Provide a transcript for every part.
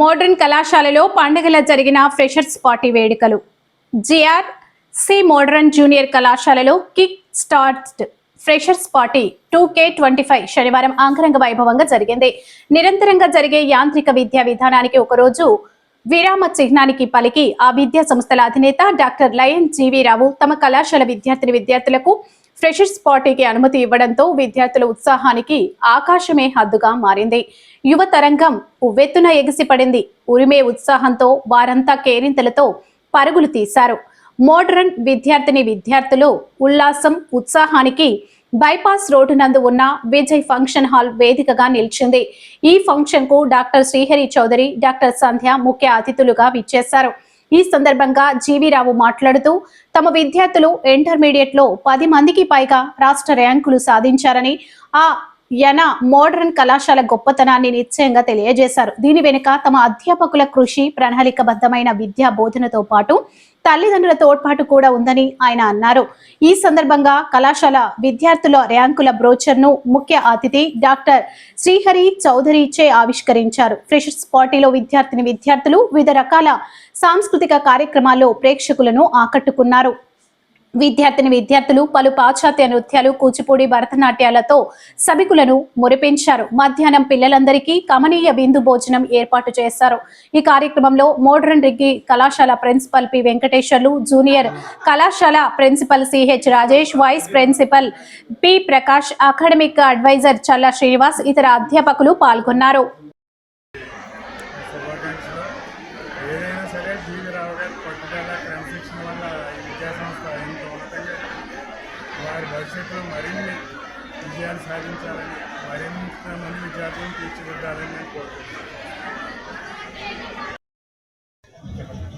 Modern కళాశాలలో పండుగల జరిగిన ఫ్రెషర్స్ పార్టీ వేడుకలు. G R C modern junior కళాశాలలో kick start freshers party two K twenty five శనివారం ఆంగరంగ వైభవంగా జరిగింది. నిరంతరంగా జరిగే యాంత్రిక విద్యా విధానానికి ఒకరోజు విరామ చిహ్నానికి పలికి ఆ విద్యా సంస్థల అధినేత డాక్టర్ లయన్ జీవీరావు తమ కళాశాల విద్యార్థిని విద్యార్థులకు ఫ్రెషర్స్ పార్టీకి అనుమతి ఇవ్వడంతో విద్యార్థుల ఉత్సాహానికి ఆకాశమే హద్దుగా మారింది. యువ తరంగం ఉవ్వెత్తున ఎగిసిపడింది. ఉరిమే ఉత్సాహంతో వారంతా కేరింతలతో పరుగులు తీశారు. మోడ్రన్ విద్యార్థిని విద్యార్థులు ఉల్లాసం ఉత్సాహానికి బైపాస్ రోడ్డు నందు ఉన్న విజయ్ ఫంక్షన్ హాల్ వేదికగా నిలిచింది. ఈ ఫంక్షన్కు డాక్టర్ శ్రీహరి చౌదరి డాక్టర్ సంధ్య ముఖ్య అతిథులుగా విచ్చేశారు. ఈ సందర్భంగా జీవీరావు మాట్లాడుతూ తమ విద్యార్థులు ఇంటర్మీడియట్లో పది మందికి పైగా రాష్ట్ర ర్యాంకులు సాధించారని ఆ యన మోడర్న్ కళాశాల గొప్పతనాన్ని నిశ్చయంగా తెలియజేశారు. దీని వెనుక తమ అధ్యాపకుల కృషి ప్రణాళికబద్ధమైన విద్యా బోధనతో పాటు తల్లిదండ్రుల తోడ్పాటు కూడా ఉందని ఆయన అన్నారు. ఈ సందర్భంగా కళాశాల విద్యార్థుల ర్యాంకుల బ్రోచర్ను ముఖ్య అతిథి డాక్టర్ శ్రీహరి చౌదరి చే ఆవిష్కరించారు. ఫ్రెషర్స్ పార్టీలో విద్యార్థిని విద్యార్థులు వివిధ రకాల సాంస్కృతిక కార్యక్రమాల్లో ప్రేక్షకులను ఆకట్టుకున్నారు. విద్యార్థిని విద్యార్థులు పలు పాశ్చాత్య నృత్యాలు కూచిపూడి భరతనాట్యాలతో సభికులను మురిపించారు. మధ్యాహ్నం పిల్లలందరికీ కమనీయ విందు భోజనం ఏర్పాటు చేశారు. ఈ కార్యక్రమంలో మోడ్రన్ రిగ్గి కళాశాల ప్రిన్సిపల్ పి. వెంకటేశ్వర్లు జూనియర్ కళాశాల principal C H Rajesh vice principal P. Prakash academic advisor Challa Srinivas ఇతర అధ్యాపకులు పాల్గొన్నారు శుభాకాంక్షలు ఏదైనా సరే జీవి రావు గారి పట్టుదల క్రమశిక్షణ వల్ల ఈ విద్యా సంస్థ ఇంత ఉన్నతంగా వారి భవిష్యత్తులో మరిన్ని విజయాలు సాధించాలని మరింత మంది విద్యార్థులను తీర్చిదిద్దాలని నేను కోరుకుంటున్నాను.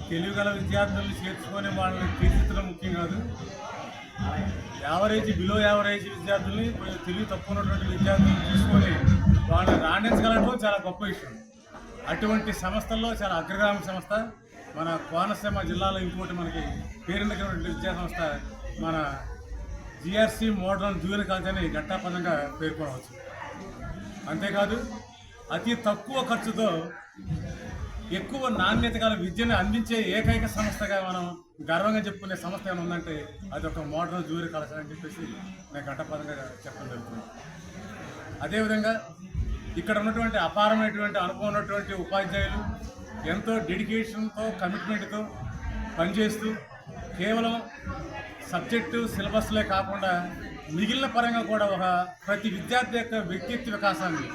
తెలివి గల విద్యార్థులను చేర్చుకొని వాళ్ళని తీర్చిదిద్దడం ముఖ్యం కాదు. యావరేజ్ బిలో యావరేజ్ విద్యార్థుల్ని కొంచెం తెలివి తక్కువ ఉన్నటువంటి విద్యార్థులను తీసుకొని వాళ్ళని రాణించగలడం చాలా గొప్ప విషయం. అటువంటి సంస్థల్లో చాలా అగ్రగామి సంస్థ. మన కోనసీమ జిల్లాలో ఇంకోటి మనకి పేరున్నటువంటి విద్యా సంస్థ మన జిఆర్సి మోడర్న్ జూనియర్ కాలేజ్ అని ఘట్టాపదంగా పేర్కొనవచ్చు. అంతేకాదు అతి తక్కువ ఖర్చుతో ఎక్కువ నాణ్యత గల విద్యను అందించే ఏకైక సంస్థగా మనం గర్వంగా చెప్పుకునే సంస్థ ఏమైనా ఉందంటే అది ఒక మోడర్న్ జూనియర్ కళాశాల అని చెప్పేసి నేను ఘట్టపదంగా చెప్పడం జరుగుతుంది. అదేవిధంగా ఇక్కడ ఉన్నటువంటి అపారమైనటువంటి అనుభవం ఉన్నటువంటి ఉపాధ్యాయులు ఎంతో డెడికేషన్తో కమిట్మెంట్తో పనిచేస్తూ కేవలం సబ్జెక్టు సిలబస్లే కాకుండా మిగిలిన పరంగా కూడా ఒక ప్రతి విద్యార్థి యొక్క వ్యక్తిత్వ వికాసాన్ని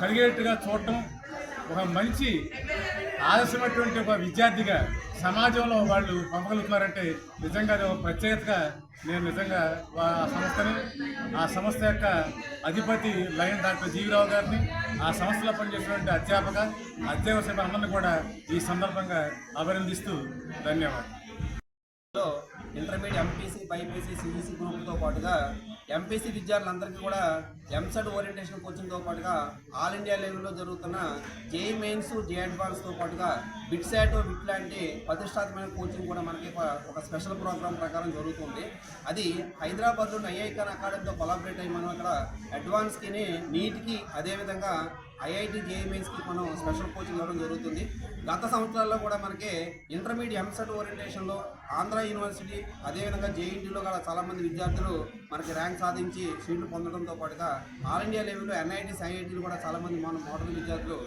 కలిగేట్టుగా చూడటం ఒక మంచి ఆదర్శమైనటువంటి ఒక విద్యార్థిగా సమాజంలో వాళ్ళు పంపగలుగుతున్నారంటే నిజంగా అది ఒక ప్రత్యేకతగా నేను నిజంగా వా- ఆ సంస్థని ఆ సంస్థ యొక్క అధిపతి లయన్ డాక్టర్ జీవిరావు గారిని ఆ సంస్థలో పనిచేసినటువంటి అధ్యాపక అధ్యాపక సిబ్బందిని కూడా ఈ సందర్భంగా అభినందిస్తూ ధన్యవాదాలు. ఇంటర్మీడియట్ ఎంపీసీ బైపీసీ సిఈసీ గ్రూప్తో పాటుగా ఎంపీసీ విద్యార్థులందరికీ కూడా ఎంసెట్ ఓరియంటేషన్ కోచింగ్తో పాటుగా ఆల్ ఇండియా లెవెల్లో జరుగుతున్న జే మెయిన్స్ జే అడ్వాన్స్తో పాటుగా బిట్సాట్ బిట్ లాంటి ప్రతిష్టాత్మకమైన కోచింగ్ కూడా మనకి ఒక- స్పెషల్ ప్రోగ్రామ్ ప్రకారం జరుగుతుంది. అది హైదరాబాద్లోని ఐఐకాన్ అకాడమీతో కొలాబరేట్ అయ్యి మనం అక్కడ అడ్వాన్స్కి నీట్కి అదేవిధంగా ఐఐటి జేఎంఎస్కి మనం స్పెషల్ కోచింగ్ ఇవ్వడం జరుగుతుంది. గత సంవత్సరాల్లో కూడా మనకి ఇంటర్మీడియట్ ఎంసెట్ ఓరియంటేషన్లో ఆంధ్ర యూనివర్సిటీ అదేవిధంగా జేఈటీలో కూడా చాలామంది విద్యార్థులు మనకి ర్యాంక్ సాధించి సీట్లు పొందడంతో పాటుగా ఆల్ ఇండియా లెవెల్లో ఎన్ఐటీస్ ఐఐటీలు కూడా చాలామంది మన మోడల్ విద్యార్థులు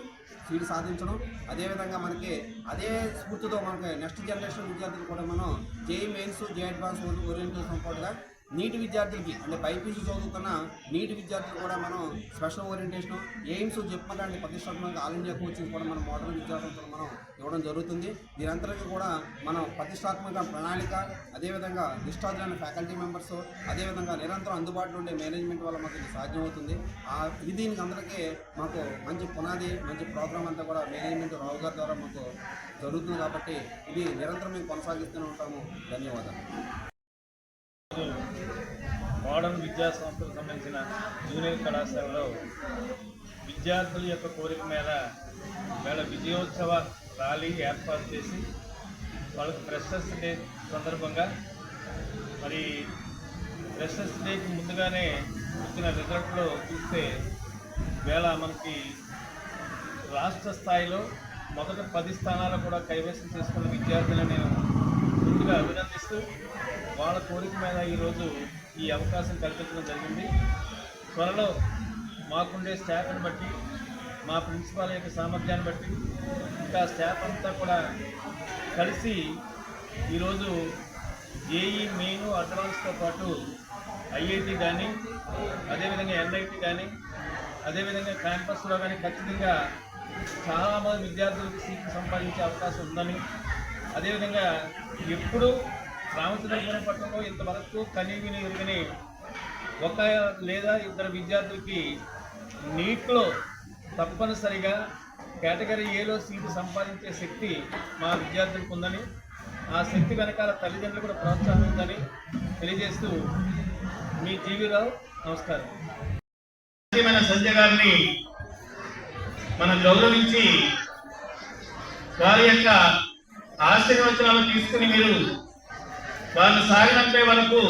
సీట్లు సాధించడం. అదేవిధంగా మనకి అదే స్ఫూర్తితో మనకి నెక్స్ట్ జనరేషన్ విద్యార్థులు కూడా మనం JEE mains J advance orientation పాటుగా నీటి విద్యార్థులకి అంటే బైపీసీ చదువుతున్న నీటి విద్యార్థులు కూడా మనం స్పెషల్ ఓరియంటేషన్ ఎయిమ్స్ చెప్ప ప్రతిష్టాత్మక ఆల్ ఇండియా కోచింగ్ కూడా మనం మోడల్ విద్యార్థులకు మనం ఇవ్వడం జరుగుతుంది. దీనంతటికీ కూడా మనం ప్రతిష్టాత్మక ప్రణాళిక అదేవిధంగా అయిన ఫ్యాకల్టీ మెంబర్స్ అదేవిధంగా నిరంతరం అందుబాటులో ఉండే మేనేజ్మెంట్ వల్ల మాకు ఇది సాధ్యమవుతుంది. ఇది దీనికి అందరికీ మాకు మంచి పునాది మంచి ప్రోగ్రామ్ అంతా కూడా మేనేజ్మెంట్ రావు గారి ద్వారా మాకు జరుగుతుంది కాబట్టి ఇది నిరంతరం మేము కొనసాగిస్తూనే ఉంటాము. ధన్యవాదాలు. మోడర్న్ విద్యా సంస్థకు సంబంధించిన జూనియర్ కళాశాలలో విద్యార్థుల యొక్క కోరిక మీద వేళ విజయోత్సవ ర్యాలీ ఏర్పాటు చేసి వాళ్ళకి ఫ్రెషర్స్ డే సందర్భంగా మరి ఫ్రెషర్స్ డేకి ముందుగానే వచ్చిన రిజల్ట్లో చూస్తే వేళ మనకి రాష్ట్ర స్థాయిలో మొదటి పది స్థానాలు కూడా కైవసం చేసుకున్న విద్యార్థులను నేను ముందుగా అభినందిస్తూ వాళ్ళ కోరిక మీద ఈరోజు ఈ అవకాశం కల్పించడం జరిగింది. త్వరలో మాకుండే స్టాఫ్ని బట్టి మా ప్రిన్సిపాల్ యొక్క సామర్థ్యాన్ని బట్టి ఇంకా స్టాఫ్ అంతా కూడా కలిసి ఈరోజు ఏఈ మెయిన్ అడ్వాన్స్తో పాటు ఐఐటి కానీ అదేవిధంగా ఎన్ఐటి కానీ అదేవిధంగా క్యాంపస్లో కానీ ఖచ్చితంగా చాలామంది విద్యార్థులకు సీట్లు సంపాదించే అవకాశం ఉందని అదేవిధంగా ఎప్పుడు రామచంద్రపురం పట్టణంలో ఇంతవరకు కనీవిని ఎరుగని ఒక లేదా ఇద్దరు విద్యార్థులకి నీట్లో తప్పనిసరిగా కేటగిరీ ఏలో సీటు సంపాదించే శక్తి మా విద్యార్థులకు ఉందని ఆ శక్తి వెనకాల తల్లిదండ్రులు కూడా ప్రోత్సాహం ఉందని తెలియజేస్తూ మీ జీవిరావు నమస్కారం. మన సంజయ్ గారిని మనం గౌరవించి వారి యొక్క ఆశీర్వచనాలు తీసుకుని మీరు వాళ్ళు సాగనంపే వరకు